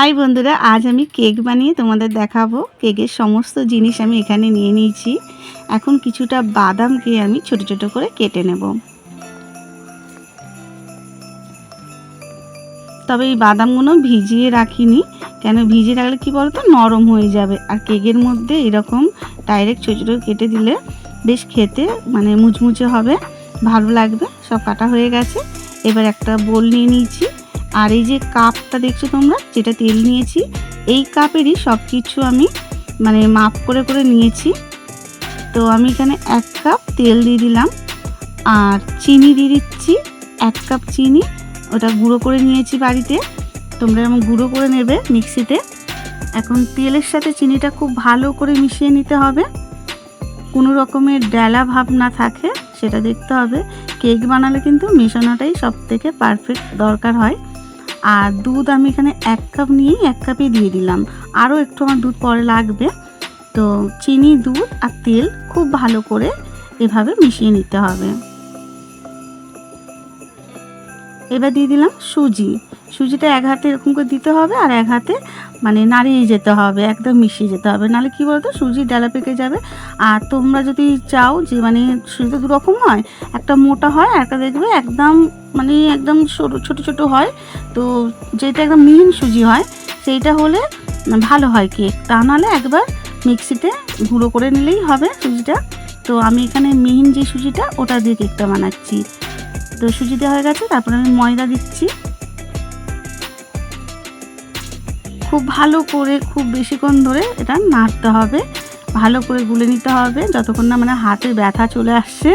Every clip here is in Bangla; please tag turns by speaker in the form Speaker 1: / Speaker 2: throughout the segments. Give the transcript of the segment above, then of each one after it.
Speaker 1: হাই বন্ধুরা, আজ আমি কেক বানিয়ে তোমাদের দেখাবো। কেকের সমস্ত জিনিস আমি এখানে নিয়ে নিয়েছি। এখন কিছুটা বাদামকে আমি ছোট ছোট করে কেটে নেব। তবে এই বাদামগুলো ভিজিয়ে রাখিনি। কেন ভিজিয়ে রাখলে কি বলতো? নরম হয়ে যাবে। আর কেকের মধ্যে এরকম ডাইরেক্ট ছোটো ছোটো কেটে দিলে বেশ খেতে মানে মুচমুচে হবে, ভালো লাগবে। সব কাটা হয়ে গেছে। এবার একটা বোল নিয়ে নিয়েছি। আর এই যে কাপটা দেখছ তোমরা, যেটা তেল নিয়েছি, এই কাপেরই সব কিছু আমি মানে মাপ করে করে নিয়েছি। তো আমি এখানে এক কাপ তেল দিয়ে দিলাম, আর চিনি দিয়ে দিচ্ছি, এক কাপ চিনি। ওটা গুঁড়ো করে নিয়েছি বাড়িতে। তোমরা এমন গুঁড়ো করে নেবে মিক্সিতে। এখন তেলের সাথে চিনিটা খুব ভালো করে মিশিয়ে নিতে হবে। কোনো রকমের ডেলা ভাব না থাকে, সেটা দেখতে হবে। কেক বানালে কিন্তু মেশানোটাই সব থেকে পারফেক্ট দরকার হয়। আর দুধ আমি এখানে এক কাপ নিয়েই এক কাপই দিয়ে দিলাম। আরও একটু আমার দুধ পরে লাগবে। তো চিনি, দুধ আর তেল খুব ভালো করে এভাবে মিশিয়ে নিতে হবে। এবার দিয়ে দিলাম সুজি। সুজিটা এক হাতে এরকম করে দিতে হবে আর এক হাতে মানে নাড়িয়ে যেতে হবে, একদম মিশিয়ে যেতে হবে। নাহলে কী বলতো, সুজি ডালা পেকে যাবে। আর তোমরা যদি চাও যে মানে সুজি তো দু রকম হয়, একটা মোটা হয়, আর একটা দেখবে একদম মানে একদম ছোটো ছোটো হয়। তো যেটা একদম মিহিন সুজি হয়, সেইটা হলে ভালো হয় কেক তা নাহলে একবার মিক্সিতে গুঁড়ো করে নিলেই হবে সুজিটা। তো আমি এখানে মিহিন যে সুজিটা, ওটা দিয়ে কেকটা বানাচ্ছি। তো সুজি দেওয়া হয়ে গেছে, তারপরে আমি ময়দা দিচ্ছি। খুব ভালো করে, খুব বেশিক্ষণ ধরে এটা নাড়তে হবে। ভালো করে গুলে নিতে হবে, যতক্ষণ না মানে হাতে ব্যথা চলে আসছে।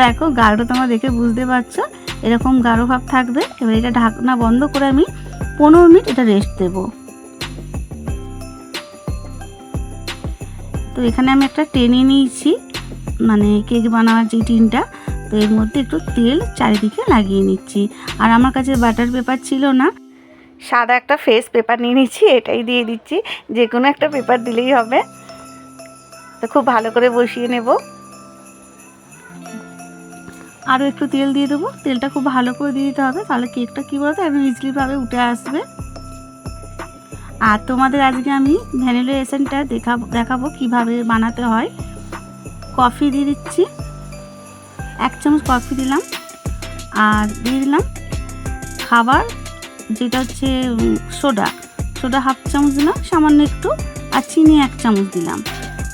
Speaker 1: দেখো, গাঢ়টা তোমরা দেখে বুঝতে পারছ, এরকম গাঢ় ভাব থাকবে। এবার এটা ঢাকনা বন্ধ করে আমি পনেরো মিনিট এটা রেস্ট দেবো। তো এখানে আমি একটা টেনে নিয়েছি মানে কেক বানানোর যে টিনটা। তো এর মধ্যে একটু তেল চারিদিকে লাগিয়ে নিচ্ছি। আর আমার কাছে বাটার পেপার ছিল না। সাদা একটা ফেস পেপার নিয়ে নিচ্ছি, এটাই দিয়ে দিচ্ছি। যে কোনো একটা পেপার দিলেই হবে। তো খুব ভালো করে বসিয়ে নেব। আরও একটু তেল দিয়ে দেবো। তেলটা খুব ভালো করে দিয়ে দিতে হবে। তাহলে কেকটা কী বলতো? একদম ইজিলিভাবে উঠে আসবে। আর তোমাদের আজকে আমি ভ্যানিলা এসেন্টটা দেখাবো দেখাবো কীভাবে বানাতে হয়। কফি দিয়ে দিচ্ছি। এক চামচ কফি দিলাম আর দিয়ে দিলাম খাবার, যেটা হচ্ছে সোডা। সোডা হাফ চামচ দিলাম, সামান্য একটু, আর চিনি এক চামচ দিলাম।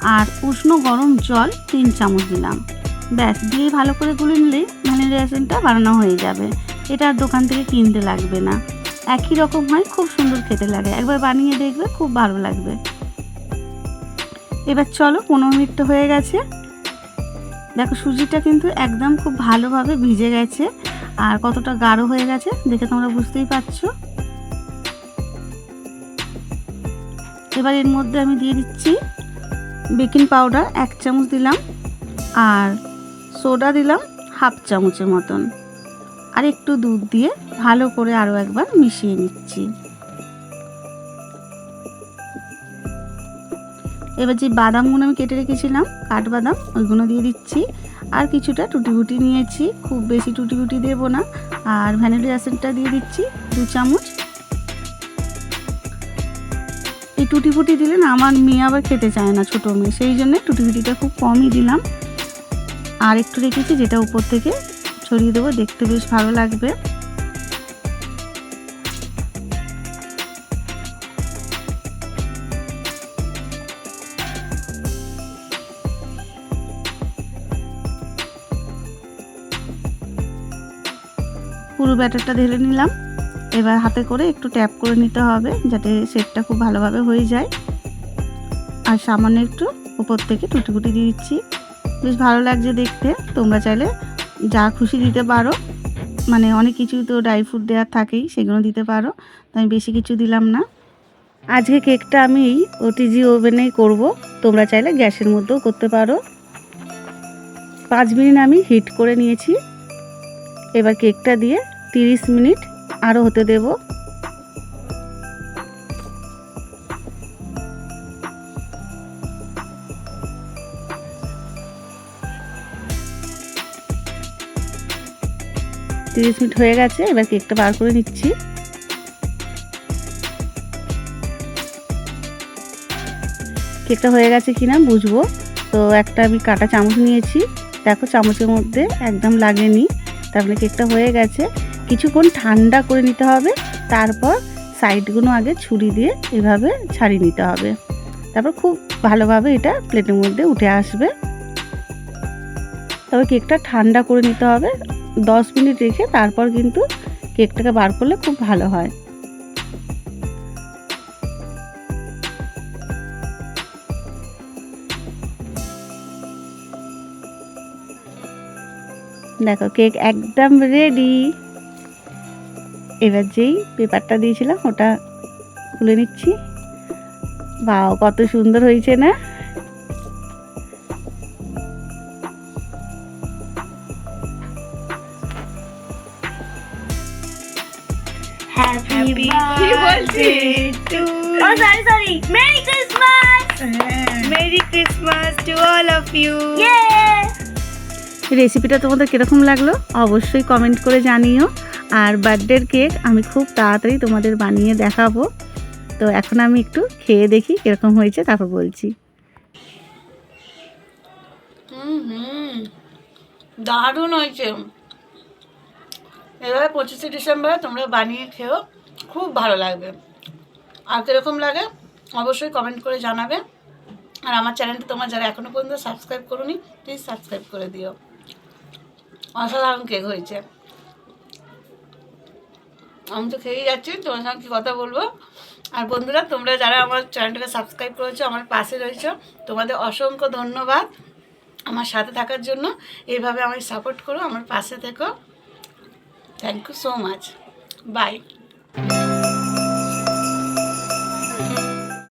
Speaker 1: আর উষ্ণ গরম জল তিন চামচ দিলাম। ব্যাস, দিয়ে ভালো করে গুলে নিলেই ভ্যানিলা এসেন্টটা বানানো হয়ে যাবে। এটা আর দোকান থেকে কিনতে লাগবে না। একই রকম হয়, খুব সুন্দর খেতে লাগে। একবার বানিয়ে দেখবে খুব ভালো লাগবে। এবার চলো, পনেরো মিনিট হয়ে গেছে। দেখো সুজিটা কিন্তু একদম খুব ভালোভাবে ভিজে গেছে আর কতটা গাঢ় হয়ে গেছে দেখে তোমরা বুঝতেই পারছ। এবার এর মধ্যে আমি দিয়ে দিচ্ছি বেকিং পাউডার, এক চামচ দিলাম আর সোডা দিলাম হাফ চামচের মতন। আর একটু দুধ দিয়ে ভালো করে আরও একবার মিশিয়ে নিচ্ছি। এবার যে বাদামগুলো আমি কেটে রেখেছিলাম, কাঠবাদাম, ওইগুলো দিয়ে দিচ্ছি। আর কিছুটা টুটি ফুটি নিয়েছি, খুব বেশি টুটি ফুটি দেবো না। আর ভ্যানিলা অ্যাসেন্টটা দিয়ে দিচ্ছি, দু চামচ। এই টুটি ফুটি দিলে না, আমার মেয়ে আবার খেতে চায় না, ছোটো মেয়ে। সেই জন্যে টুটি ফুটিটা খুব কমই দিলাম। আর একটু রেখেছি, যেটা উপর থেকে ছড়িয়ে দেবো, দেখতে বেশ ভালো লাগবে। পুরো ব্যাটারটা ঢেলে নিলাম। এবার হাতে করে একটু ট্যাপ করে নিতে হবে যাতে সেটটা খুব ভালোভাবে হয়ে যায়। আর সামান্য একটু উপর থেকে টুটি ফুটি দিয়ে দিচ্ছি। বেশ ভালো লাগছে দেখতে। তোমরা চাইলে যা খুশি দিতে পারো। মানে অনেক কিছু তো ড্রাই ফ্রুট দেওয়ার থাকেই, সেগুলো দিতে পারো। তো আমি বেশি কিছু দিলাম না। আজকে কেকটা আমি ওটিজি ওভেনেই করব। তোমরা চাইলে গ্যাসের মধ্যেও করতে পারো। পাঁচ মিনিট আমি হিট করে নিয়েছি। এবার কেকটা দিয়ে তিরিশ মিনিট আরও হতে দেব। তিরিশ মিনিট হয়ে গেছে, এবার কেকটা বার করে নিচ্ছি। কেকটা হয়ে গেছে কিনা বুঝব। তো একটা আমি কাটা চামচ নিয়েছি। দেখো চামচের মধ্যে একদম লাগেনি। তারপরে মানে কেকটা হয়ে গেছে। কিছুক্ষণ ঠান্ডা করে নিতে হবে। তারপর সাইডগুলো আগে ছুরি দিয়ে এভাবে ছাড়িয়ে নিতে হবে। তারপর খুব ভালোভাবে এটা প্লেটের মধ্যে উঠে আসবে। তবে কেকটা ঠান্ডা করে নিতে হবে। দশ মিনিট রেখে তারপর কিন্তু কেকটাকে বার করলে খুব ভালো হয়। দেখো, কেক একদম রেডি এবার যেই পেপারটা দিয়েছিলাম ওটা খুলে নিচ্ছি। বাও কত সুন্দর হয়েছে না?
Speaker 2: Happy
Speaker 1: birthday
Speaker 2: to Oh, sorry, sorry. Merry Christmas! Yeah!
Speaker 1: রেসিপিটা তোমাদের কীরকম লাগল? অবশ্যই কমেন্ট করে জানিও। আর বার্থডের কেক আমি খুব তাড়াতাড়ি তোমাদের বানিয়ে দেখাবো। তো এখন আমি একটু খেয়ে দেখি কীরকম হয়েছে, তারপর বলছি।
Speaker 3: দারুণ হয়েছে। এভাবে পঁচিশে ডিসেম্বরে তোমরা বানিয়ে খেও খুব ভালো লাগবে। আর কীরকম লাগে অবশ্যই কমেন্ট করে জানাবে। আর আমার চ্যানেলটা তোমার যারা এখনও পর্যন্ত সাবস্ক্রাইব করোনি প্লিজ সাবস্ক্রাইব করে দিও। অসাধারণ কেক হয়েছে। আমি তো খেয়েই যাচ্ছি, তোমার সঙ্গে কী কথা বলব? আর বন্ধুরা, তোমরা যারা আমার চ্যানেলটাকে সাবস্ক্রাইব করেছ, আমার পাশে রয়েছো, তোমাদের অসংখ্য ধন্যবাদ আমার সাথে থাকার জন্য। এইভাবে আমায় সাপোর্ট করো, আমার পাশে থেকো। Thank you so much bye